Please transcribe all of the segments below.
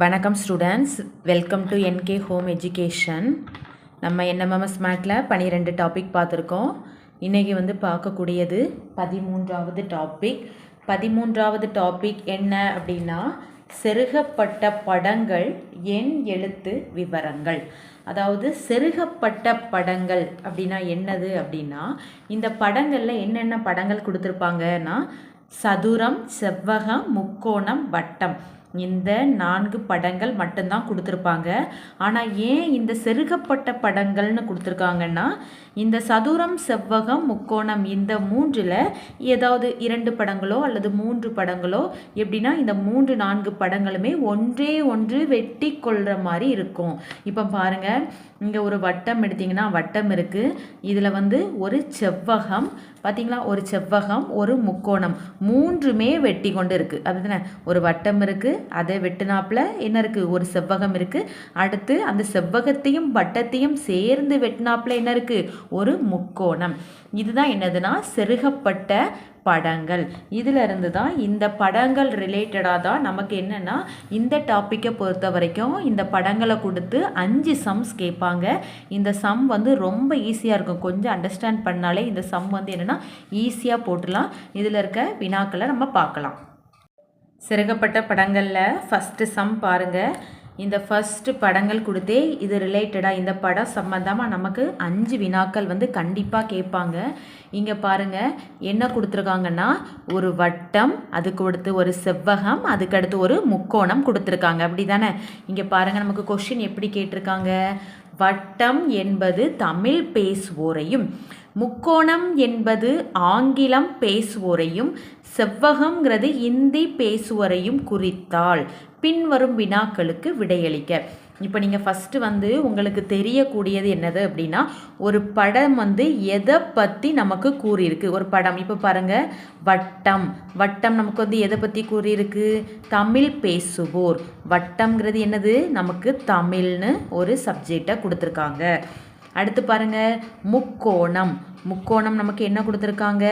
வணக்கம் students welcome to NK home education நம்ம NMMS மேட்டில் பன்னிரெண்டு டாபிக் பார்த்துருக்கோம். இன்றைக்கி வந்து பார்க்கக்கூடியது பதிமூன்றாவது டாபிக் பதிமூன்றாவது டாபிக் என்ன அப்படின்னா செருகப்பட்ட படங்கள் என் எழுத்து விவரங்கள். அதாவது செருகப்பட்ட படங்கள் அப்படின்னா என்னது அப்படின்னா இந்த படங்களில் என்னென்ன படங்கள் கொடுத்துருப்பாங்கன்னா சதுரம் செவ்வகம் முக்கோணம் வட்டம். இந்த நான்கு படங்கள் மட்டும்தான் கொடுத்துருப்பாங்க. ஆனால் ஏன் இந்த செருகப்பட்ட படங்கள்னு கொடுத்துருக்காங்கன்னா இந்த சதுரம் செவ்வகம் முக்கோணம் இந்த மூன்றில் ஏதாவது இரண்டு படங்களோ அல்லது மூன்று படங்களோ எப்படின்னா இந்த மூன்று நான்கு படங்களுமே ஒன்றே ஒன்று வெட்டி கொள்கிற மாதிரி இருக்கும். இப்போ பாருங்கள் இங்கே ஒரு வட்டம் எடுத்திங்கன்னா வட்டம் இருக்குது இதில் வந்து ஒரு செவ்வகம் பார்த்தீங்களா ஒரு செவ்வகம் ஒரு முக்கோணம் மூன்றுமே வெட்டி கொண்டு இருக்குது அதுதானே? ஒரு வட்டம் இருக்குது அதை வெட்டினாப்பில் என்ன இருக்குது ஒரு செவ்வகம் இருக்குது அடுத்து அந்த செவ்வகத்தையும் வட்டத்தையும் சேர்ந்து வெட்டினாப்பில் என்ன இருக்குது ஒரு முக்கோணம். இதுதான் என்னதுன்னா செருகப்பட்ட படங்கள். இதில் இருந்து தான் இந்த படங்கள் ரிலேட்டடாக தான் நமக்கு என்னென்னா இந்த டாப்பிக்கை பொறுத்த வரைக்கும் இந்த படங்களை கொடுத்து அஞ்சு சம்ஸ் கேட்பாங்க. இந்த சம் வந்து ரொம்ப ஈஸியாக இருக்கும். கொஞ்சம் அண்டர்ஸ்டாண்ட் பண்ணாலே இந்த சம் வந்து என்னென்னா ஈஸியாக போட்டுடலாம் இதில் இருக்க வினாக்களை நம்ம பார்க்கலாம். சிறகப்பட்ட படங்களில் ஃபஸ்ட்டு சம் பாருங்கள் இந்த ஃபஸ்ட்டு படங்கள் கொடுத்தே இது ரிலேட்டடாக இந்த படம் சம்மந்தமாக நமக்கு அஞ்சு வினாக்கள் வந்து கண்டிப்பாக கேட்பாங்க. இங்கே பாருங்கள் என்ன கொடுத்துருக்காங்கன்னா ஒரு வட்டம் அதுக்கு அடுத்து ஒரு செவ்வகம் அதுக்கடுத்து ஒரு முக்கோணம் கொடுத்துருக்காங்க. அப்படி தானே இங்கே பாருங்கள் நமக்கு கொஷின் எப்படி கேட்டிருக்காங்க? வட்டம் என்பது தமிழ் பேசுவோரையும் முக்கோணம் என்பது ஆங்கிலம் பேசுவோரையும் செவ்வகங்கிறது இந்தி பேசுவோரையும் குறித்தால் பின்வரும் வினாக்களுக்கு விடையளிக்க. இப்போ நீங்கள் ஃபஸ்ட்டு வந்து உங்களுக்கு தெரியக்கூடியது என்னது அப்படின்னா ஒரு படம் வந்து எதை பற்றி நமக்கு கூறியிருக்கு? ஒரு படம் இப்போ பாருங்கள் வட்டம். வட்டம் நமக்கு வந்து எதை பற்றி கூறியிருக்கு? தமிழ் பேசுவோர். வட்டம்ங்கிறது என்னது? நமக்கு தமிழ்னு ஒரு சப்ஜெக்டை கொடுத்துருக்காங்க. அடுத்து பாருங்க முக்கோணம். முக்கோணம் நமக்கு என்ன கொடுத்துருக்காங்க?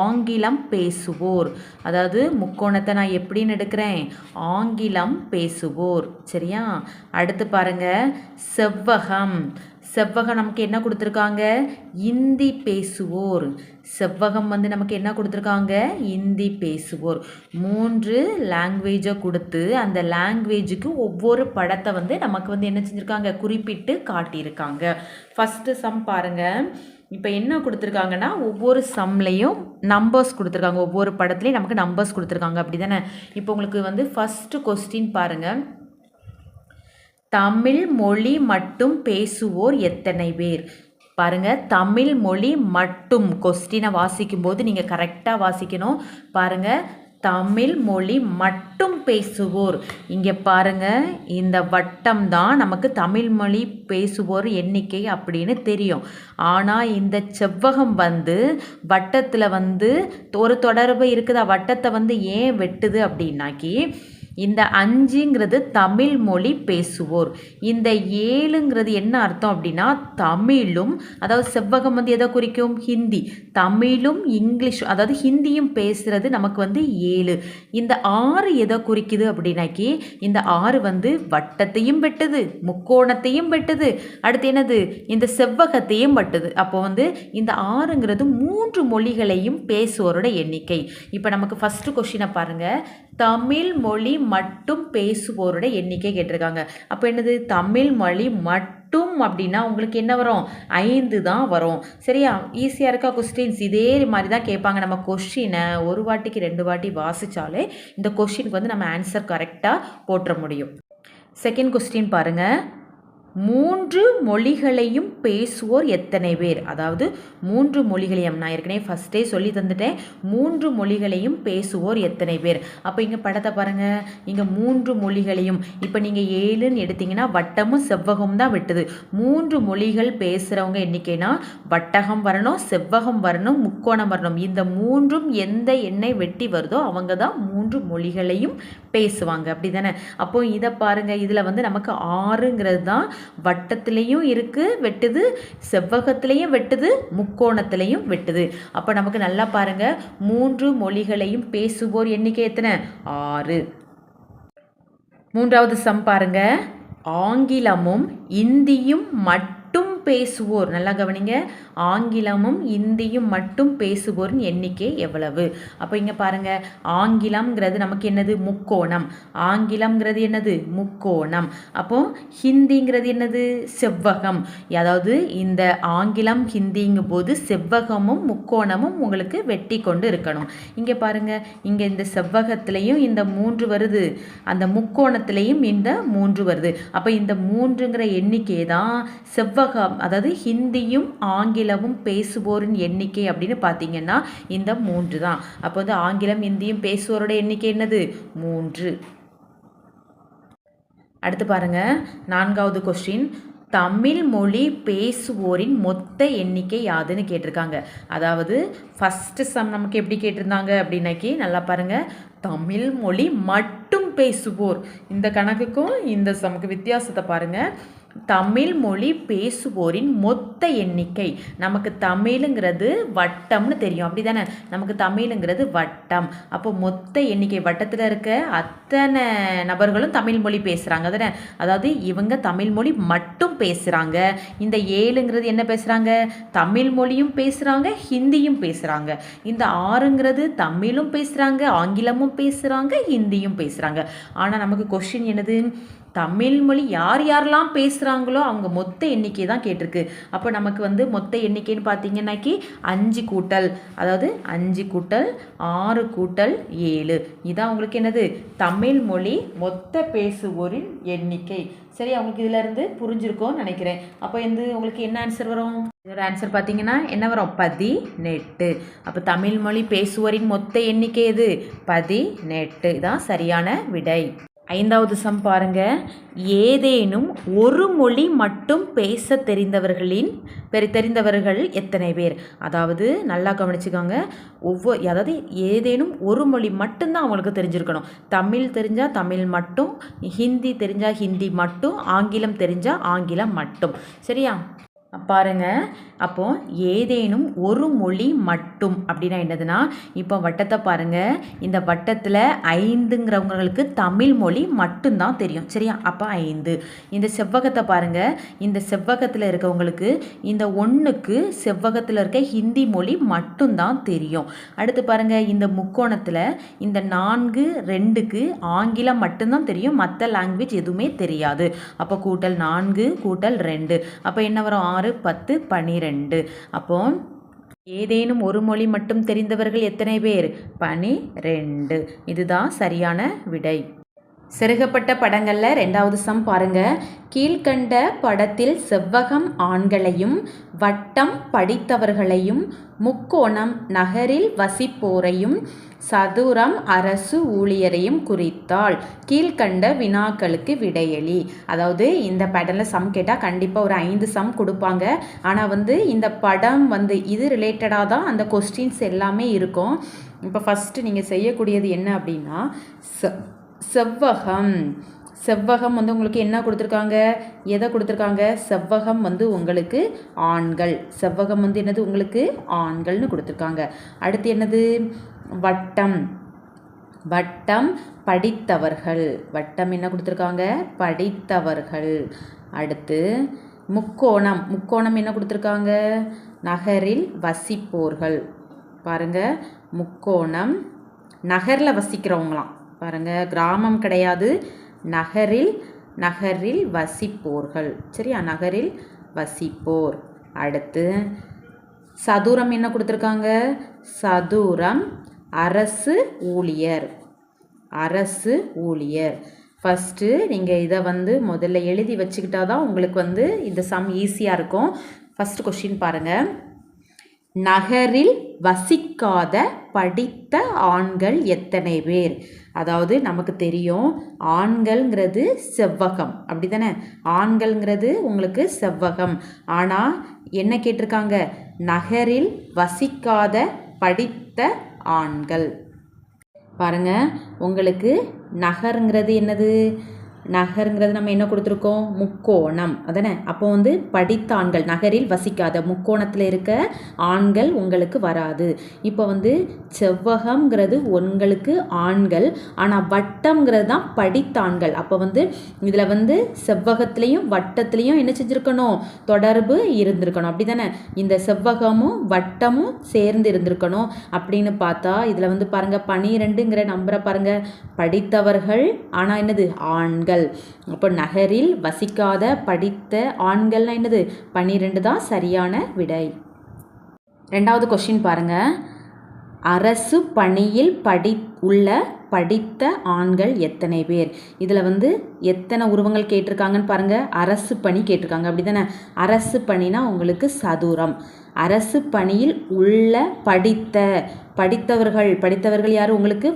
ஆங்கிலம் பேசுவோர். அதாவது முக்கோணத்தை நான் எப்படின்னு எடுக்கிறேன்? ஆங்கிலம் பேசுவோர். சரியா? அடுத்து பாருங்க செவ்வகம். செவ்வகம் நமக்கு என்ன கொடுத்துருக்காங்க? இந்தி பேசுவோர். செவ்வகம் வந்து நமக்கு என்ன கொடுத்துருக்காங்க? இந்தி பேசுவோர். மூன்று லாங்குவேஜை கொடுத்து அந்த லாங்குவேஜுக்கு ஒவ்வொரு படத்தை வந்து நமக்கு வந்து என்ன செஞ்சுருக்காங்க? குறிப்பிட்டு காட்டியிருக்காங்க. ஃபஸ்ட்டு சம் பாருங்கள் இப்போ என்ன கொடுத்துருக்காங்கன்னா ஒவ்வொரு சம்லேயும் நம்பர்ஸ் கொடுத்துருக்காங்க. ஒவ்வொரு படத்துலேயும் நமக்கு நம்பர்ஸ் கொடுத்துருக்காங்க. அப்படி தானே இப்போ உங்களுக்கு வந்து ஃபஸ்ட்டு கொஸ்டின் பாருங்கள் தமிழ் மொழி மட்டும் பேசுவோர் எத்தனை பேர்? பாருங்கள் தமிழ் மொழி மட்டும். கொஸ்டினை வாசிக்கும் போது நீங்கள் கரெக்டாக வாசிக்கணும். பாருங்கள் தமிழ் மொழி மட்டும் பேசுவோர். இங்கே பாருங்க இந்த வட்டம் தான் நமக்கு தமிழ் மொழி பேசுவோர் எண்ணிக்கை அப்படின்னு தெரியும். ஆனால் இந்த செவ்வகம் வந்து வட்டத்தில் வந்து ஒரு தொடர்பு இருக்குதா? வட்டத்தை வந்து ஏன் வெட்டுது அப்படின்னாக்கி இந்த அஞ்சுங்கிறது தமிழ் மொழி பேசுவோர். இந்த ஏழுங்கிறது என்ன அர்த்தம் அப்படின்னா தமிழும் அதாவது செவ்வகம் வந்து எதை குறிக்கும்? ஹிந்தி. தமிழும் இங்கிலீஷ் அதாவது ஹிந்தியும் பேசுகிறது நமக்கு வந்து ஏழு. இந்த ஆறு எதை குறிக்குது அப்படின்னாக்கி இந்த ஆறு வந்து வட்டத்தையும் வெட்டுது முக்கோணத்தையும் வெட்டுது. அடுத்து என்னது? இந்த செவ்வகத்தையும் வெட்டுது. அப்போ வந்து இந்த ஆறுங்கிறது மூன்று மொழிகளையும் பேசுவோரோட எண்ணிக்கை. இப்போ நமக்கு ஃபஸ்ட்டு கொஷினை பாருங்கள் தமிழ் மொழி மட்டும் பேசுவோரோட எண்ணிக்கை கேட்டிருக்காங்க. அப்போ என்னது? தமிழ் மொழி மட்டும் அப்படின்னா உங்களுக்கு என்ன வரும்? ஐந்து தான் வரும். சரியா? ஈஸியாக இருக்கா கொஸ்டின்ஸ் இதே மாதிரி தான் கேட்பாங்க. நம்ம கொஷினை ஒரு வாட்டிக்கு ரெண்டு வாட்டி வாசித்தாலே இந்த கொஷினுக்கு வந்து நம்ம ஆன்சர் கரெக்டாக போட்டுற முடியும். செகண்ட் கொஸ்டின் பாருங்கள் மூன்று மொழிகளையும் பேசுவோர் எத்தனை பேர்? அதாவது மூன்று மொழிகளையும் நான் ஏற்கனவே ஃபஸ்ட்டே சொல்லி தந்துட்டேன். மூன்று மொழிகளையும் பேசுவோர் எத்தனை பேர்? அப்போ இங்கே படத்தை பாருங்கள் இங்கே மூன்று மொழிகளையும் இப்போ நீங்கள் ஏழுன்னு எடுத்தீங்கன்னா வட்டமும் செவ்வகமும் தான் வெட்டுது. மூன்று மொழிகள் பேசுகிறவங்க எண்ணிக்கைனா வட்டகம் வரணும் செவ்வகம் வரணும் முக்கோணம் வரணும். இந்த மூன்றும் எந்த எண்ணெய் வெட்டி வருதோ அவங்க தான் மூன்று மொழிகளையும் பேசுவாங்க. அப்படி தானே அப்போ இதை பாருங்கள் இதில் வந்து நமக்கு ஆறுங்கிறது தான் வட்டத்திலையும் இருக்குது வெட்டுது செவ்வகத்திலையும் வெட்டுது முக்கோணத்திலையும் வெட்டுது. அப்போ நமக்கு நல்லா பாருங்கள் மூன்று மொழிகளையும் பேசுவோர் எண்ணிக்கை எத்தனை? ஆறு. மூன்றாவது சம் பாருங்க. ஆங்கிலமும் இந்தியும் மட்டும் பேசுவோர். நல்லா கவனிங்க. ஆங்கிலமும் இந்தியும் மட்டும் பேசுவோரின் எண்ணிக்கை எவ்வளவு? அப்போ இங்கே பாருங்க. ஆங்கிலம்ங்கிறது நமக்கு என்னது? முக்கோணம். ஆங்கிலம்ங்கிறது என்னது? முக்கோணம். அப்போ ஹிந்திங்கிறது என்னது? செவ்வகம். அதாவது இந்த ஆங்கிலம் ஹிந்திங்கும் போது செவ்வகமும் முக்கோணமும் உங்களுக்கு வெட்டி கொண்டு இருக்கணும். இங்கே பாருங்க. இங்கே இந்த செவ்வகத்திலையும் இந்த மூன்று வருது. அந்த முக்கோணத்திலையும் இந்த மூன்று வருது. அப்போ இந்த மூன்றுங்கிற எண்ணிக்கை தான் செவ்வகம் அதாவது ஹிந்தியும் ஆங்கிலமும் பேசுவோரின் எண்ணிக்கை அப்படின்னு பார்த்தீங்கன்னா இந்த மூன்று தான். அப்போ வந்து ஆங்கிலம் ஹிந்தியும் பேசுவோரோட எண்ணிக்கை என்னது? மூன்று. அடுத்து பாருங்க. நான்காவது கொஸ்டின் தமிழ் மொழி பேசுவோரின் மொத்த எண்ணிக்கை யாதுன்னு கேட்டிருக்காங்க. அதாவது ஃபஸ்ட்டு சம் நமக்கு எப்படி கேட்டிருந்தாங்க அப்படின்னாக்கி நல்லா பாருங்கள் தமிழ் மொழி மட்டும் பேசுவோர். இந்த கணக்குக்கும் இந்த சமக்கு வித்தியாசத்தை பாருங்கள் தமிழ் மொழி பேசுவோரின் மொத்த எண்ணிக்கை. நமக்கு தமிழுங்கிறது வட்டம்னு தெரியும். அப்படி தானே நமக்கு தமிழுங்கிறது வட்டம். அப்போ மொத்த எண்ணிக்கை வட்டத்தில் இருக்க அத்தனை நபர்களும் தமிழ் மொழி பேசுகிறாங்க தானே அதாவது இவங்க தமிழ் மொழி மட்டும் பேசுகிறாங்க இந்த ஏழுங்கிறது என்ன பேசுகிறாங்க தமிழ் மொழியும் பேசுகிறாங்க ஹிந்தியும் பேசுகிறாங்க இந்த ஆறுங்கிறது தமிழும் பேசுகிறாங்க ஆங்கிலமும் பேசுகிறாங்க ஹிந்தியும் பேசுகிறாங்க ஆனால் நமக்கு கொஷின் என்னது? தமிழ் மொழி யார் யாரெல்லாம் பேசுகிறாங்களோ அவங்க மொத்த எண்ணிக்கை தான் கேட்டிருக்கு. அப்போ நமக்கு வந்து மொத்த எண்ணிக்கைன்னு பார்த்தீங்கன்னாக்கி அஞ்சு கூட்டல் அதாவது அஞ்சு கூட்டல் ஆறு கூட்டல் ஏழு. இதான் உங்களுக்கு என்னது? தமிழ் மொழி மொத்த பேசுவோரின் எண்ணிக்கை. சரி அவங்களுக்கு இதிலேருந்து புரிஞ்சிருக்கோன்னு நினைக்கிறேன். அப்போ வந்து உங்களுக்கு என்ன ஆன்சர் வரும்? இதோட ஆன்சர் பார்த்தீங்கன்னா என்ன வரும்? பதி நெட்டு அப்போ தமிழ் மொழி பேசுவோரின் மொத்த எண்ணிக்கை எது? பதி நெட்டு இதான் சரியான விடை. ஐந்தாவது சம் பாருங்க. ஏதேனும் ஒரு மொழி மட்டும் பேச தெரிந்தவர்களின் பெரு தெரிந்தவர்கள் எத்தனை பேர்? அதாவது நல்லா கவனிச்சுக்கோங்க. ஒவ்வொரு அதாவது ஏதேனும் ஒரு மொழி மட்டும்தான் அவங்களுக்கு தெரிஞ்சிருக்கணும். தமிழ் தெரிஞ்சால் தமிழ் மட்டும் ஹிந்தி தெரிஞ்சால் ஹிந்தி மட்டும் ஆங்கிலம் தெரிஞ்சால் ஆங்கிலம் மட்டும். சரியா? பாருங்க. அப்போ ஏதேனும் ஒரு மொழி மட்டும் அப்படின்னா என்னதுன்னா இப்போ வட்டத்தை பாருங்க. இந்த வட்டத்தில் ஐந்துங்கிறவங்களுக்கு தமிழ் மொழி மட்டும்தான் தெரியும். சரியா? அப்போ ஐந்து. இந்த செவ்வகத்தை பாருங்க. இந்த செவ்வகத்தில் இருக்கவங்களுக்கு இந்த ஒன்றுக்கு செவ்வகத்தில் இருக்க ஹிந்தி மொழி மட்டும்தான் தெரியும். அடுத்து பாருங்க இந்த முக்கோணத்தில் இந்த நான்கு ரெண்டுக்கு ஆங்கிலம் மட்டும்தான் தெரியும். மற்ற லாங்குவேஜ் எதுவுமே தெரியாது. அப்போ கூட்டல் நான்கு கூட்டல் ரெண்டு. அப்போ என்ன வரும்? ஆறு பத்து பன்னிரெண்டு அப்போ ஏதேனும் ஒரு மொழி மட்டும் தெரிந்தவர்கள் எத்தனை பேர்? பனிரெண்டு. இதுதான் சரியான விடை. செருகப்பட்ட படங்களில் ரெண்டாவது சம் பாருங்க. கீழ்கண்ட படத்தில் செவ்வகம் ஆண்களையும் வட்டம் படித்தவர்களையும் முக்கோணம் நகரில் வசிப்போரையும் சதுரம் அரசு ஊழியரையும் குறித்தால் கீழ்கண்ட வினாக்களுக்கு விடையளி. அதாவது இந்த படத்தில் சம் கேட்டால் கண்டிப்பாக ஒரு ஐந்து சம் கொடுப்பாங்க. ஆனால் வந்து இந்த படம் வந்து இது ரிலேட்டடாக தான் அந்த கொஸ்டின்ஸ் எல்லாமே இருக்கும். இப்போ ஃபஸ்ட்டு நீங்கள் செய்யக்கூடியது என்ன அப்படின்னா செவ்வகம். செவ்வகம் வந்து உங்களுக்கு என்ன கொடுத்துருக்காங்க? எதை கொடுத்துருக்காங்க? செவ்வகம் வந்து உங்களுக்கு ஆண்கள். செவ்வகம் வந்து என்னது? உங்களுக்கு ஆண்கள்னு கொடுத்துருக்காங்க. அடுத்து என்னது? வட்டம். வட்டம் படித்தவர்கள். வட்டம் என்ன கொடுத்துருக்காங்க? படித்தவர்கள். அடுத்து முக்கோணம். முக்கோணம் என்ன கொடுத்துருக்காங்க? நகரில் வசிப்போர்கள். பாருங்கள் முக்கோணம். நகரில் வசிக்கிறவங்களாம். பாருங்கள் கிராமம் கிடையாது. நகரில் நகரில் வசிப்போர்கள். சரியா? நகரில் வசிப்போர். அடுத்து சதுரம் என்ன கொடுத்துருக்காங்க? சதுரம் அரசு ஊழியர். அரசு ஊழியர். ஃபஸ்ட்டு நீங்கள் இதை வந்து முதல்ல எழுதி வச்சுக்கிட்டா தான் உங்களுக்கு வந்து இந்த சம் ஈஸியாக இருக்கும். ஃபஸ்ட்டு கொஷின் பாருங்கள் நகரில் வசிக்காத படித்த ஆண்கள் எத்தனை பேர்? அதாவது நமக்கு தெரியும் ஆண்கள்ங்கிறது செவ்வகம். அப்படி தானே ஆண்கள்ங்கிறது உங்களுக்கு செவ்வகம். ஆனால் என்ன கேட்டிருக்காங்க? நகரில் வசிக்காத படித்த ஆண்கள். பாருங்கள் உங்களுக்கு நகருங்கிறது என்னது? நகருங்கிறது நம்ம என்ன கொடுத்துருக்கோம்? முக்கோணம். அதானே? அப்போ வந்து படித்த ஆண்கள் நகரில் வசிக்காத முக்கோணத்தில் இருக்க ஆண்கள் உங்களுக்கு வராது. இப்போ வந்து செவ்வகம்ங்கிறது உங்களுக்கு ஆண்கள் ஆனால் வட்டம்ங்கிறது தான் படித்த ஆண்கள் அப்போ வந்து இதில் வந்து செவ்வகத்துலேயும் வட்டத்துலேயும் என்ன செஞ்சுருக்கணும்? தொடர்பு இருந்திருக்கணும். அப்படி தானே இந்த செவ்வகமும் வட்டமும் சேர்ந்து இருந்திருக்கணும். அப்படின்னு பார்த்தா இதில் வந்து பாருங்கள் பனிரெண்டுங்கிற நம்பரை பாருங்கள் படித்தவர்கள் ஆனால் என்னது? ஆண்கள். அப்போ நகரில் வசிக்காத படித்த ஆண்கள்னா என்னது? பன்னிரெண்டு தான் சரியான விடை. ரெண்டாவது கொஷின் பாருங்கள் அரசு பணியில் படி உள்ள படித்த ஆண்கள் எத்தனை பேர்? இதில் வந்து எத்தனை உருவங்கள் கேட்டிருக்காங்கன்னு பாருங்கள் அரசு பணி கேட்டிருக்காங்க. அப்படி தானே அரசு பணினா உங்களுக்கு சதுரம். அரசு பணியில் உள்ள படித்த படித்தவர்கள் படித்தவர்கள் யார் உங்களுக்கு?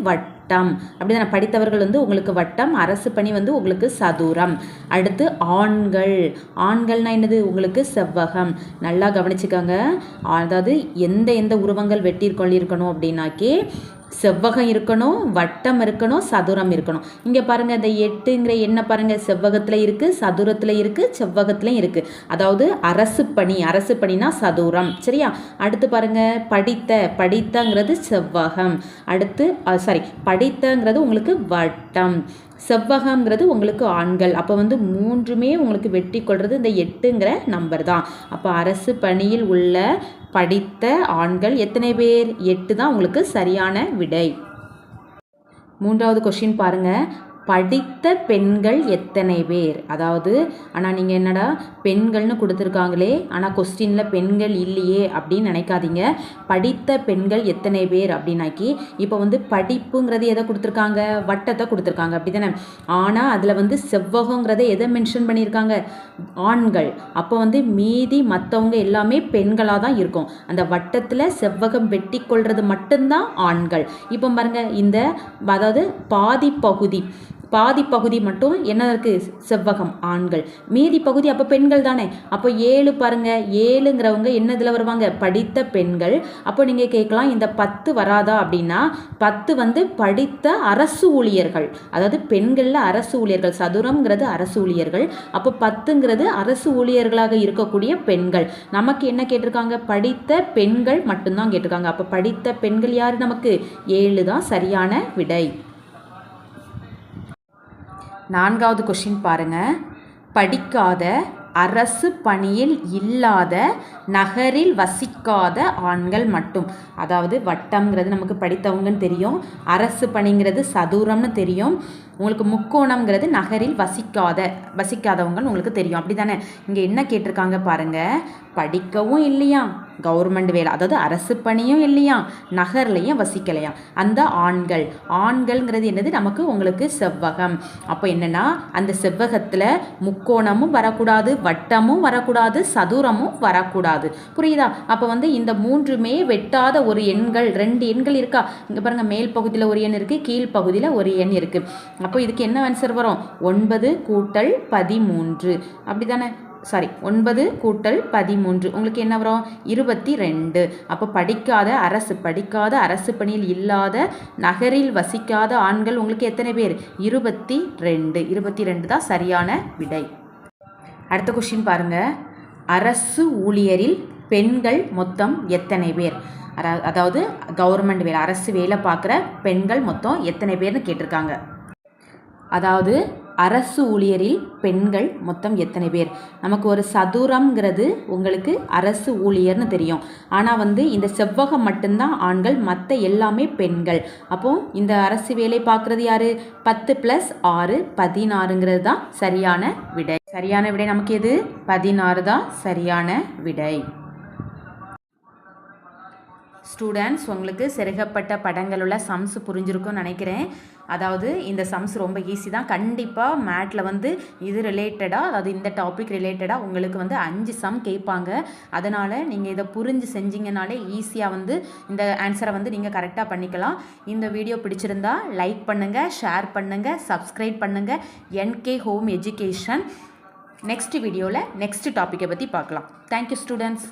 வட்டம். அப்படிதான் படித்தவர்கள் வந்து உங்களுக்கு வட்டம் அரசு பணி வந்து உங்களுக்கு சதுரம். அடுத்து ஆண்கள். ஆண்கள்னா என்னது? உங்களுக்கு செவ்வகம். நல்லா கவனிச்சுக்கோங்க. அதாவது எந்த எந்த உருவங்கள் வெட்டிக்கொள்ளிருக்கணும் அப்படின்னாக்கே செவ்வகம் இருக்கணும் வட்டம் இருக்கணும் சதுரம் இருக்கணும். இங்கே பாருங்கள் இந்த எட்டுங்கிற என்ன பாருங்கள் செவ்வகத்தில் இருக்குது சதுரத்தில் இருக்குது செவ்வகத்துலையும் இருக்குது அதாவது அரசு பணி அரசு பணினா சதுரம். சரியா? அடுத்து பாருங்கள் படித்த படித்தங்கிறது செவ்வகம். அடுத்து சாரி படித்தங்கிறது உங்களுக்கு வட்டம். செவ்வகங்கிறது உங்களுக்கு ஆண்கள். அப்போ வந்து மூன்றுமே உங்களுக்கு வெட்டி கொள்வது இந்த எட்டுங்கிற நம்பர் தான். அப்போ அரசு பணியில் உள்ள படித்த ஆண்கள் எத்தனை பேர்? எட்டு தான் உங்களுக்கு சரியான விடை. மூன்றாவது கொஷின் பாருங்கள் படித்த பெண்கள் எத்தனை பேர்? அதாவது ஆனால் நீங்கள் என்னடா பெண்கள்னு கொடுத்துருக்காங்களே ஆனால் கொஸ்டினில் பெண்கள் இல்லையே அப்படின்னு நினைக்காதீங்க. படித்த பெண்கள் எத்தனை பேர் அப்படின்னாக்கி இப்போ வந்து படிப்புங்கிறது எதை கொடுத்துருக்காங்க? வட்டத்தை கொடுத்துருக்காங்க அப்படி தானே ஆனால் அதில் வந்து செவ்வகங்கிறத எதை மென்ஷன் பண்ணியிருக்காங்க? ஆண்கள். அப்போ வந்து மீதி மற்றவங்க எல்லாமே பெண்களாக தான் இருக்கும். அந்த வட்டத்தில் செவ்வகம் வெட்டி கொள்வது மட்டும்தான் ஆண்கள். இப்போ பாருங்கள் இந்த அதாவது பாதி பகுதி பாதி பகுதி மட்டும் என்ன இருக்குது செவ்வகம் ஆண்கள். மீதி பகுதி அப்போ பெண்கள் தானே? அப்போ ஏழு பாருங்க ஏழுங்கிறவங்க என்னதில் வருவாங்க? படித்த பெண்கள். அப்போ நீங்கள் கேட்கலாம் இந்த பத்து வராதா அப்படின்னா பத்து வந்து படித்த அரசு ஊழியர்கள். அதாவது பெண்களில் அரசு ஊழியர்கள் சதுரம்ங்கிறது அரசு ஊழியர்கள். அப்போ பத்துங்கிறது அரசு ஊழியர்களாக இருக்கக்கூடிய பெண்கள். நமக்கு என்ன கேட்டிருக்காங்க? படித்த பெண்கள் மட்டும்தான் கேட்டிருக்காங்க. அப்போ படித்த பெண்கள் யார் நமக்கு? ஏழு தான் சரியான விடை. நான்காவது கொஷின் பாருங்கள் படிக்காத அரசு பணியில் இல்லாத நகரில் வசிக்காத ஆண்கள் மட்டும். அதாவது வட்டம்ங்கிறது நமக்கு படித்தவங்கன்னு தெரியும். அரசு பணிங்கிறது சதுரம்னு தெரியும். உங்களுக்கு முக்கோணம்ங்கிறது நகரில் வசிக்காத வசிக்காதவங்கன்னு உங்களுக்கு தெரியும். அப்படி தானே இங்கே என்ன கேட்டிருக்காங்க பாருங்கள் படிக்கவும் இல்லையா கவர்மெண்ட் வேலை. அதாவது அரசு பணியும் இல்லையா? நகர்லையும் வசிக்கலையா? அந்த ஆண்கள். ஆண்கள்ங்கிறது என்னது? நமக்கு உங்களுக்கு செவ்வகம். அப்போ என்னென்னா அந்த செவ்வகத்தில் முக்கோணமும் வரக்கூடாது வட்டமும் வரக்கூடாது சதுரமும் வரக்கூடாது. புரியுதா? அப்போ வந்து இந்த மூன்றுமே வெட்டாத ஒரு எண்கள் ரெண்டு எண்கள் இருக்கா? இங்கே பாருங்கள் மேல் பகுதியில் ஒரு எண் இருக்குது கீழ் பகுதியில் ஒரு எண் இருக்குது அப்போ இதுக்கு என்ன ஆன்சர் வரும்? ஒன்பது கூட்டல் பதிமூன்று. அப்படி தானே சாரி ஒன்பது கூட்டல் பதிமூன்று. உங்களுக்கு என்ன வரும்? இருபத்தி ரெண்டு. அப்போ படிக்காத அரசு படிக்காத அரசு பணியில் இல்லாத நகரில் வசிக்காத ஆண்கள் உங்களுக்கு எத்தனை பேர்? இருபத்தி ரெண்டு. இருபத்தி ரெண்டு தான் சரியான விடை. அடுத்த கொஷின் பாருங்கள் அரசு ஊழியரில் பெண்கள் மொத்தம் எத்தனை பேர்? அதாவது கவர்மெண்ட் வேலை அரசு வேலை பார்க்குற பெண்கள் மொத்தம் எத்தனை பேர்னு கேட்டிருக்காங்க. அதாவது அரசு ஊழியரில் பெண்கள் மொத்தம் எத்தனை பேர்? நமக்கு ஒரு சதுரம்ங்கிறது உங்களுக்கு அரசு ஊழியர்னு தெரியும். ஆனால் வந்து இந்த செவ்வகம் மட்டும்தான் ஆண்கள் மற்ற எல்லாமே பெண்கள். அப்போது இந்த அரசு வேலை பார்க்குறது யார்? பத்து ப்ளஸ் ஆறு பதினாறுங்கிறது தான் சரியான விடை. சரியான விடை நமக்கு எது? பதினாறு தான் சரியான விடை. ஸ்டூடெண்ட்ஸ் உங்களுக்கு செருகப்பட்ட படங்களுள்ள சம்ஸ் புரிஞ்சிருக்கும்னு நினைக்கிறேன். அதாவது இந்த சம்ஸ் ரொம்ப ஈஸி தான். கண்டிப்பாக மேட்டில் வந்து இது ரிலேட்டடாக அதாவது இந்த டாபிக் ரிலேட்டடாக உங்களுக்கு வந்து அஞ்சு சம் கேட்பாங்க. அதனால் நீங்கள் இதை புரிஞ்சு செஞ்சீங்கனாலே ஈஸியாக வந்து இந்த ஆன்சரை வந்து நீங்கள் கரெக்டாக பண்ணிக்கலாம். இந்த வீடியோ பிடிச்சிருந்தா லைக் பண்ணுங்கள் ஷேர் பண்ணுங்கள் சப்ஸ்கிரைப் பண்ணுங்கள் என்கே ஹோம் எஜுகேஷன் நெக்ஸ்ட் வீடியோவில் நெக்ஸ்ட் டாப்பிக்கை பற்றி பார்க்கலாம். Thank you students